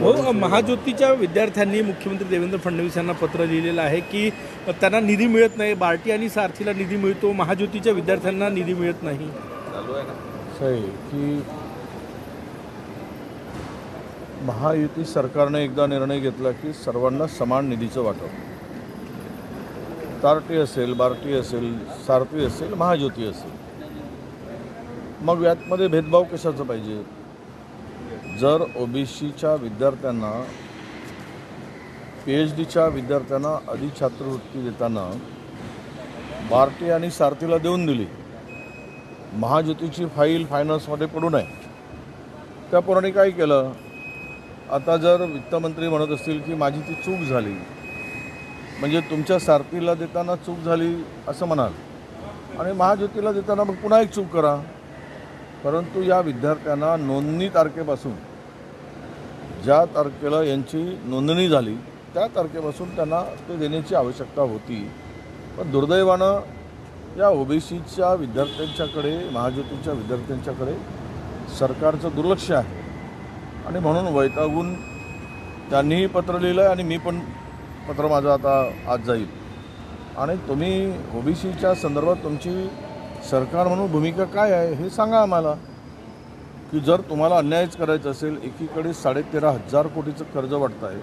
भाऊ महाज्योतीच्या विद्यार्थ्यांनी मुख्यमंत्री देवेंद्र फडणवीस यांना पत्र लिहिलेलं आहे की त्यांना निधी मिळत नाही. बार्टी आणि सारथीला निधी मिळतो. महाज्योतीच्या विद्यार्थ्यांना निधी मिळत नाही. असं आहे की महायुती सरकारने एकदा निर्णय घेतला की सर्वांना समान निधीचं वाटप. तारटी असेल बार्टी असेल सारथी असेल महाज्योती असेल. मग यातमध्ये भेदभाव कशाचा पाहिजे? जर ओबीसीच्या विद्यार्थ्यांना पी एच डीच्या विद्यार्थ्यांना अधिक छात्रवृत्ती देताना बार्टी आणि सारथीला देऊन दिली महाज्योतीची फाईल फायनान्समध्ये पडू नये त्या पोराने काय केलं? आता जर वित्तमंत्री म्हणत असतील की माझी ती चूक झाली म्हणजे तुमच्या सारथीला देताना चूक झाली असं म्हणाल आणि महाज्योतीला देताना मग पुन्हा एक चूक करा. परंतु या विद्यार्थ्यांना नोंदणी तारखेपासून ज्या तारखेला यांची नोंदणी झाली त्या तारखेपासून त्यांना ते देण्याची आवश्यकता होती. पण दुर्दैवानं या ओबीसीच्या विद्यार्थ्यांच्याकडे महाज्योतीच्या विद्यार्थ्यांच्याकडे सरकारचं दुर्लक्ष आहे. आणि म्हणून वैतागून त्यांनीही पत्र लिहिलं आहे आणि मी पण पत्र माझं आता आज जाईल. आणि तुम्ही ओबीसीच्या संदर्भात तुमची सरकार म्हणून भूमिका काय आहे हे सांगा आम्हाला. की जर तुम्हाला अन्यायच करायचं असेल एकीकडे साडेतेरा हजार कोटीचं कर्ज वाटतं आहे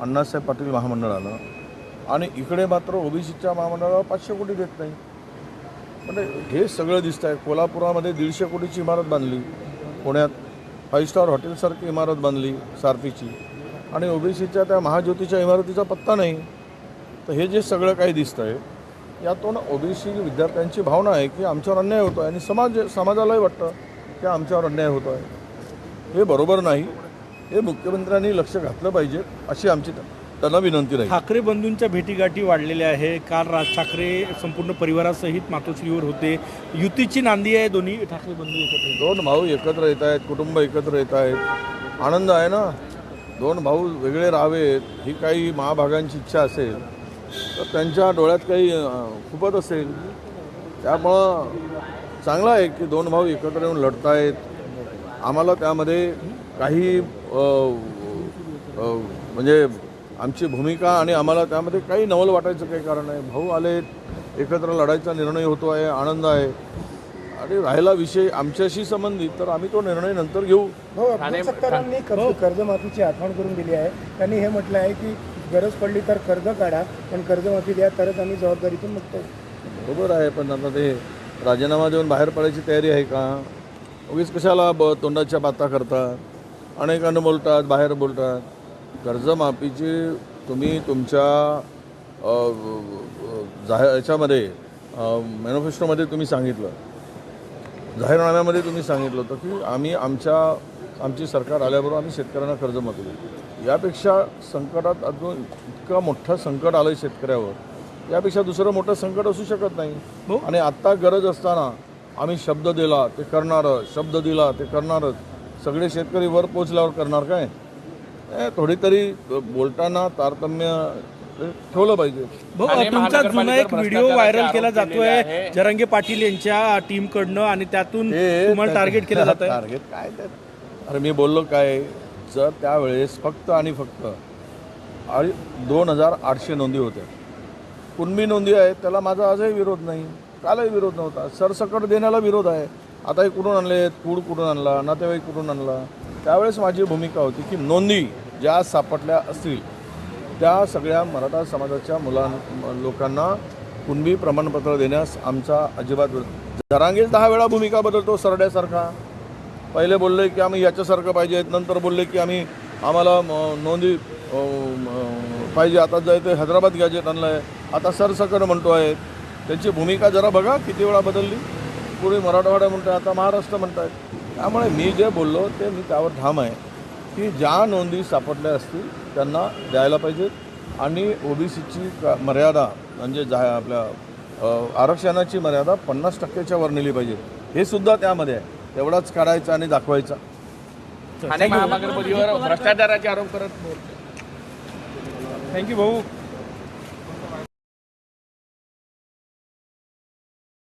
अण्णासाहेब पाटील महामंडळाला आणि इकडे मात्र ओबीसीच्या महामंडळाला पाचशे कोटी देत नाही. म्हणजे हे सगळं दिसतं आहे कोल्हापुरामध्ये दीडशे कोटीची इमारत बांधली. पुण्यात फाईव्ह स्टार हॉटेलसारखी इमारत बांधली सारथीची. आणि ओबीसीच्या त्या महाज्योतीच्या इमारतीचा पत्ता नाही. तर हे जे सगळं काही दिसतं आहे यातून ओबीसी विद्यार्थ्यांची भावना आहे की आमच्यावर अन्याय होतो आहे आणि समाज समाजालाही वाटतं की आमच्यावर अन्याय होतो आहे हे बरोबर नाही. हे मुख्यमंत्र्यांनी लक्ष घातलं पाहिजे अशी आमची त्यांना विनंती राहील. ठाकरे बंधूंच्या भेटीगाठी वाढलेल्या आहे काल राज ठाकरे संपूर्ण परिवारासहित मातोश्रीवर होते. युतीची नांदी आहे दोन्ही ठाकरे बंधू एकत्र दोन भाऊ एकत्र येत आहेत कुटुंब एकत्र येत आहेत. आनंद आहे ना? दोन भाऊ वेगळे राहावेत ही काही महाभागांची इच्छा असेल. तर त्यांच्या डोळ्यात काही अं, खुपत असेल. त्यामुळं चांगलं आहे की दोन भाऊ एकत्र येऊन लढत आहेत आम्हाला त्यामध्ये काही म्हणजे आमची भूमिका आणि आम्हाला त्यामध्ये काही नवल वाटायचं काही कारण नाही. भाऊ आलेत एकत्र लढायचा निर्णय होतो आहे आनंद आहे. आणि राहिला विषय आमच्याशी संबंधित तर आम्ही तो निर्णय नंतर घेऊ. हो सत्तारांनी कर्ज कर्जमाफीची आठवण करून दिली आहे. त्यांनी हे म्हटलं आहे की गरज पडली तर कर्ज काढा पण कर्जमाफी द्या तरच आम्ही जबाबदारीतून मुक्त बरोबर आहे पण आता ते राजीनामा देऊन बाहेर पडायची तयारी आहे का? उगीच कशाला ब तोंडाच्या बाता करतात? अनेकांना बोलतात बाहेर बोलतात. कर्जमाफीची तुम्ही तुमच्या जाहीर याच्यामध्ये मॅनिफेस्टोमध्ये तुम्ही सांगितलं. जाहीरनाम्यामध्ये तुम्ही सांगितलं होतं की आम्ही आमच्या आमची सरकार आल्याबरोबर आम्ही शेतकऱ्यांना कर्जमाफी देऊ यापेक्षा संकटात अजून इतकं मोठं संकट आलं शेतकऱ्यावर. यापेक्षा दुसरं मोठं संकट असू शकत नाही. आणि आत्ता गरज असताना आम्ही शब्द दिला ते करणारच शब्द दिला ते करणारच. सगळे शेतकरी वर पोचल्यावर करणार काय? ए, थोडी तरी बोलताना तारतम्य ठेवलं पाहिजे. भाऊ तुमचा जुना एक व्हिडिओ व्हायरल केला जातोय जरांगे पाटील यांच्या टीमकडनं आणि त्यातून हे तुम्हाला टार्गेट केलं जात टार्गेट काय अरे मी बोललो काय? जर त्यावेळेस फक्त आणि फक्त आणि दोन हजार आठशे नोंदी होत्या. कुणबी नोंदी आहेत त्याला माझा आजही विरोध नाही. कालही विरोध नव्हता. सरसकट देण्याला विरोध आहे. आता हे कुठून आणले? कूड कुठून आणला? नातेवाईक कुठून आणला? त्यावेळेस माझी भूमिका होती की नोंदी ज्या सापडल्या असतील त्या सगळ्या मराठा समाजाच्या मुलां लोकांना कुणबी प्रमाणपत्र देण्यास आमचा अजिबात विरोध. जरांगेच दहा वेळा भूमिका बदलतो सरड्यासारखा. पहिले बोलले की आम्ही याच्यासारखं पाहिजे नंतर बोलले की आम्ही आम्हाला नोंदी पाहिजे. आता जायचं हैदराबाद गॅजेट आणलं आहे आता सरसकट म्हणतो आहे. त्यांची भूमिका जरा बघा किती वेळा बदलली. पूर्वी मराठवाडा म्हणतो आता महाराष्ट्र म्हणतायत त्यामुळे मी जे बोललो ते मी त्यावर ठाम आहे की ज्या नोंदी सापडल्या असतील त्यांना द्यायला पाहिजेत आणि ओबीसीची मर्यादा म्हणजे जा आपल्या आरक्षणाची मर्यादा पन्नास टक्क्याच्या वर नेली पाहिजे. हे सुद्धा त्यामध्ये आहे. तेवढाच काढायचा आणि दाखवायचा. ठाणे महानगरपालिकेवर भ्रष्टाचाराचे आरोप करत. थँक्यू भाऊ.